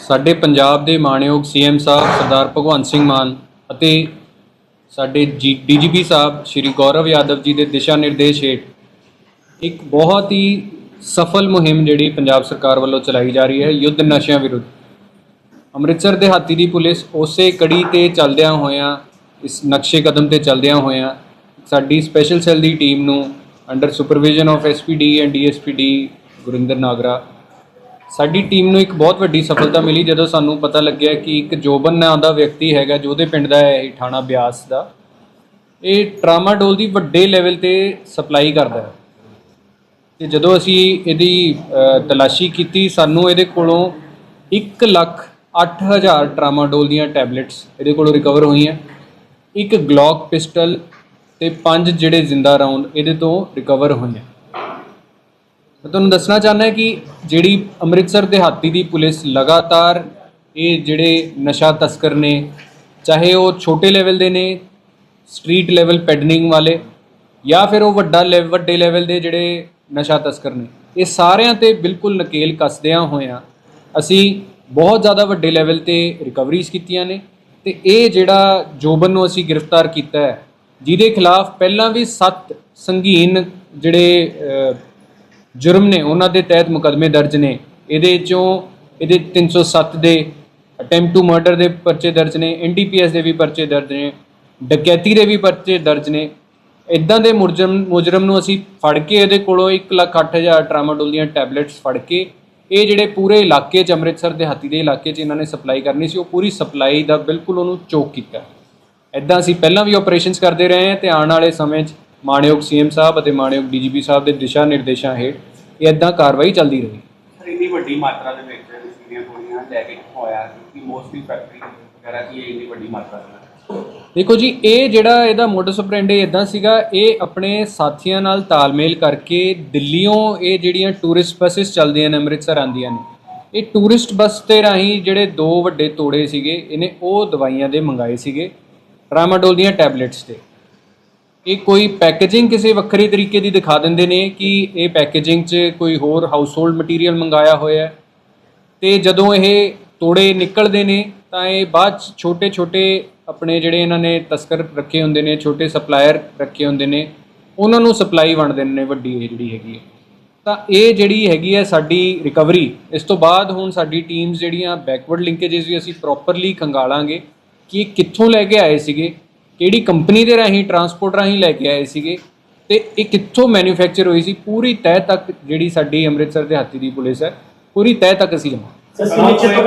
ਸਾਡੇ ਪੰਜਾਬ ਦੇ ਮਾਣਯੋਗ ਸੀਐਮ ਸਾਹਿਬ ਸਰਦਾਰ ਭਗਵੰਤ ਸਿੰਘ ਮਾਨ ਅਤੇ ਸਾਡੇ ਡੀਜੀਪੀ ਸਾਹਿਬ ਸ਼੍ਰੀ ਗੌਰਵ ਯਾਦਵ ਜੀ ਦੇ ਦਿਸ਼ਾ ਨਿਰਦੇਸ਼ ਹੇਠ ਇੱਕ ਬਹੁਤ ਹੀ ਸਫਲ ਮੁਹਿੰਮ ਜਿਹੜੀ ਪੰਜਾਬ ਸਰਕਾਰ ਵੱਲੋਂ ਚਲਾਈ ਜਾ ਰਹੀ ਹੈ ਯੁੱਧ ਨਸ਼ਿਆਂ ਵਿਰੁੱਧ। ਅੰਮ੍ਰਿਤਸਰ ਦੇ ਹਾਤੀ ਦੀ ਪੁਲਿਸ ਉਸੇ ਕੜੀ ਤੇ ਚੱਲਦਿਆਂ ਹੋਇਆਂ, ਇਸ ਨਕਸ਼ੇ ਕਦਮ ਤੇ ਚੱਲਦਿਆਂ ਹੋਇਆਂ ਸਾਡੀ ਸਪੈਸ਼ਲ ਸੈੱਲ ਦੀ ਟੀਮ ਨੂੰ under supervision of SPD and DSPD Gurinder Nagra ਸਾਡੀ ਟੀਮ ਨੂੰ ਇੱਕ ਬਹੁਤ ਵੱਡੀ ਸਫਲਤਾ ਮਿਲੀ ਜਦੋਂ ਸਾਨੂੰ ਪਤਾ ਲੱਗਿਆ ਕਿ ਇੱਕ ਜੋਬਨ ਨਾਂ ਦਾ ਵਿਅਕਤੀ ਹੈਗਾ ਜਿਹਦੇ ਪਿੰਡ ਦਾ ਹੈ, ਇਹ ਥਾਣਾ ਬਿਆਸ ਦਾ। ਇਹ ਟਰਾਮਾਡੋਲ ਦੀ ਵੱਡੇ ਲੈਵਲ ਤੇ ਸਪਲਾਈ ਕਰਦਾ ਹੈ। ਤੇ ਜਦੋਂ ਅਸੀਂ ਇਹਦੀ ਤਲਾਸ਼ੀ ਕੀਤੀ, ਸਾਨੂੰ ਇਹਦੇ ਕੋਲੋਂ 1 ਲੱਖ 8000 ਟਰਾਮਾਡੋਲ ਦੀਆਂ ਟੈਬਲੇਟਸ ਇਹਦੇ ਕੋਲੋਂ ਰਿਕਵਰ ਹੋਈਆਂ। ਇੱਕ ਗਲੌਕ ਪਿਸਟਲ ਤੇ ਪੰਜ ਜਿਹੜੇ ਜ਼ਿੰਦਾ ਰਾਉਂਡ ਇਹਦੇ ਤੋਂ ਰਿਕਵਰ ਹੋਈਆਂ। ਮੈਂ ਤੁਹਾਨੂੰ ਦੱਸਣਾ ਚਾਹੁੰਦਾ ਕਿ ਜਿਹੜੀ ਅੰਮ੍ਰਿਤਸਰ ਦਿਹਾਤੀ ਦੀ ਪੁਲਿਸ ਲਗਾਤਾਰ ਇਹ ਜਿਹੜੇ ਨਸ਼ਾ ਤਸਕਰ ਨੇ, ਚਾਹੇ ਉਹ ਛੋਟੇ ਲੈਵਲ ਦੇ ਨੇ ਸਟਰੀਟ ਲੈਵਲ ਪੈਡਨਿੰਗ ਵਾਲੇ, ਜਾਂ ਫਿਰ ਉਹ ਵੱਡਾ ਲੈਵ ਵੱਡੇ ਲੈਵਲ ਦੇ ਜਿਹੜੇ ਨਸ਼ਾ ਤਸਕਰ ਨੇ, ਇਹ ਸਾਰਿਆਂ ਤੇ ਬਿਲਕੁਲ ਨਕੇਲ ਕੱਸਦਿਆਂ ਹੋਇਆਂ ਅਸੀਂ ਬਹੁਤ ਜ਼ਿਆਦਾ ਵੱਡੇ ਲੈਵਲ ਤੇ ਰਿਕਵਰੀਜ਼ ਕੀਤੀਆਂ ਨੇ ਤੇ ਇਹ ਜਿਹੜਾ ਜੋਬਨ ਨੂੰ ਅਸੀਂ ਗ੍ਰਿਫਤਾਰ ਕੀਤਾ ਹੈ, ਜਿਹਦੇ ਖਿਲਾਫ ਪਹਿਲਾਂ ਵੀ 7 ਸੰਗੀਨ ਜਿਹੜੇ ਜੁਰਮ ਨੇ ਉਹਨਾਂ ਦੇ ਤਹਿਤ ਮੁਕੱਦਮੇ ਦਰਜ ਨੇ। ਇਹਦੇ ਚੋਂ ਇਹਦੇ 307 ਦੇ ਅਟੈਂਪਟ ਟੂ ਮਰਡਰ ਦੇ ਪਰਚੇ ਦਰਜ ਨੇ ਐਨਡੀਪੀਐਸ ਦੇ ਵੀ ਪਰਚੇ ਦਰਜ ਨੇ, ਡਕੈਤੀ ਦੇ ਵੀ ਪਰਚੇ ਦਰਜ ਨੇ। ਇਦਾਂ ਦੇ ਮੁਜਰਮ ਮੁਜਰਮ ਨੂੰ ਅਸੀਂ ਫੜ ਕੇ ਇਹਦੇ ਕੋਲੋਂ 108000 ਟਰਾਮਾਡੋਲ ਦੀਆਂ ਟੈਬਲੇਟਸ ਫੜ ਕੇ ਇਹ ਜਿਹੜੇ ਪੂਰੇ ਇਲਾਕੇ 'ਚ, ਅੰਮ੍ਰਿਤਸਰ ਦੇ ਹਾਤੀ ਦੇ ਇਲਾਕੇ 'ਚ ਇਹਨਾਂ ਨੇ ਸਪਲਾਈ ਕਰਨੀ ਸੀ, ਉਹ ਪੂਰੀ ਸਪਲਾਈ ਦਾ ਬਿਲਕੁਲ ਉਹਨੂੰ ਚੋਕ ਕੀਤਾ। ਇਦਾਂ ਅਸੀਂ ਪਹਿਲਾਂ ਵੀ ਆਪਰੇਸ਼ਨਸ ਕਰਦੇ ਰਹੇ ਹਾਂ, ਤੇ ਆਉਣ ਵਾਲੇ ਸਮੇਂ 'ਚ ਮਾਣਯੋਗ ਸੀਐਮ ਸਾਹਿਬ ਅਤੇ ਮਾਣਯੋਗ ਡੀਜੀਪੀ ਸਾਹਿਬ ਦੇ ਦਿਸ਼ਾ ਨਿਰਦੇਸ਼ਾਂ ਹੇਠ ਇਹ ਇਦਾਂ ਕਾਰਵਾਈ ਚੱਲਦੀ ਰਹੀ। ਸਰ ਇੰਨੀ ਵੱਡੀ ਮਾਤਰਾ ਦੇ ਵਿੱਚ ਨਸ਼ੀਲੀਆਂ ਗੋਲੀਆਂ ਲੈ ਕੇ ਕਿੱਥੋਂ ਆਇਆ ਕਿ ਮੋਸਟਲੀ ਫੈਕਟਰੀ ਵਗੈਰਾ ਕੀ ਇਹ ਇੰਨੀ ਵੱਡੀ ਮਾਤਰਾ ਦੇ ਵਿੱਚ? ਦੇਖੋ ਜੀ ਇਹ ਜਿਹੜਾ ਇਹਦਾ ਮੋਡਸ ਆਪਰੈਂਡੀ ਇਦਾਂ ਸੀਗਾ ਇਹ ਆਪਣੇ ਸਾਥੀਆਂ ਨਾਲ ਤਾਲਮੇਲ ਕਰਕੇ ਦਿੱਲੀੋਂ ਇਹ ਜਿਹੜੀਆਂ ਟੂਰਿਸਟ ਬੱਸਸ ਚੱਲਦੀਆਂ ਨੇ ਅੰਮ੍ਰਿਤਸਰ ਆਉਂਦੀਆਂ ਨੇ ਇਹ ਟੂਰਿਸਟ ਬੱਸ ਤੇ ਰਾਹੀਂ ਜਿਹੜੇ ਦੋ ਵੱਡੇ ਤੋੜੇ ਸੀਗੇ ਇਹਨੇ ਉਹ ਦਵਾਈਆਂ ਦੇ ਮੰਗਾਏ ਸੀਗੇ ਟਰਾਮਾਡੋਲ ਦੀਆਂ ਟੈਬਲੇਟਸ ਤੇ। ਇਹ ਕੋਈ ਪੈਕੇਜਿੰਗ ਕਿਸੇ ਵੱਖਰੇ ਤਰੀਕੇ ਦੀ ਦਿਖਾ ਦਿੰਦੇ ਨੇ ਕਿ ਇਹ ਪੈਕੇਜਿੰਗ 'ਚ ਕੋਈ ਹੋਰ ਹਾਊਸਹੋਲਡ ਮਟੀਰੀਅਲ ਮੰਗਾਇਆ ਹੋਇਆ ਹੈ? ਤੇ ਜਦੋਂ ਇਹ ਤੋੜੇ ਨਿਕਲਦੇ ਨੇ, ਤਾਂ ਇਹ ਬਾਅਦ ਚ ਛੋਟੇ-ਛੋਟੇ ਆਪਣੇ ਜਿਹੜੇ ਇਹਨਾਂ ਨੇ ਤਸਕਰ ਰੱਖੇ ਹੁੰਦੇ ਨੇ, ਛੋਟੇ ਸਪਲਾਇਰ ਰੱਖੇ ਹੁੰਦੇ ਨੇ, ਉਹਨਾਂ ਨੂੰ ਸਪਲਾਈ ਵੰਡ ਦਿੰਦੇ ਨੇ ਵੱਡੀ ਇਹ ਜਿਹੜੀ ਹੈਗੀ ਹੈ। ਤਾਂ ਇਹ ਜਿਹੜੀ ਹੈਗੀ ਹੈ ਸਾਡੀ ਰਿਕਵਰੀ ਇਸ ਤੋਂ ਬਾਅਦ ਹੁਣ ਸਾਡੀ ਟੀਮਸ ਜਿਹੜੀਆਂ ਬੈਕਵਰਡ ਲਿੰਕੇजेस ਵੀ ਅਸੀਂ ਪ੍ਰੋਪਰਲੀ ਖੰਗਾਲਾਂਗੇ ਕਿ ਇਹ ਕਿੱਥੋਂ ਲੈ ਕੇ ਆਏ ਸੀਗੇ ਕਿਹੜੀ ਕੰਪਨੀ ਦੇ ਰਾਹੀਂ ਟਰਾਂਸਪੋਰਟ ਰਾਹੀਂ ਲੈ ਕੇ ਆਏ ਸੀਗੇ ਤੇ ਇਹ ਕਿੱਥੋਂ ਮੈਨੂਫੈਕਚਰ ਹੋਈ ਸੀ? ਪੂਰੀ ਤਹਿ ਤੱਕ ਜਿਹੜੀ ਸਾਡੀ ਅੰਮ੍ਰਿਤਸਰ ਦੇ ਹਾਤੀ ਦੀ ਪੁਲਿਸ ਹੈ, ਪੂਰੀ ਤਹਿ ਤੱਕ ਅਸੀਂ ਜਾਵਾਂਗੇ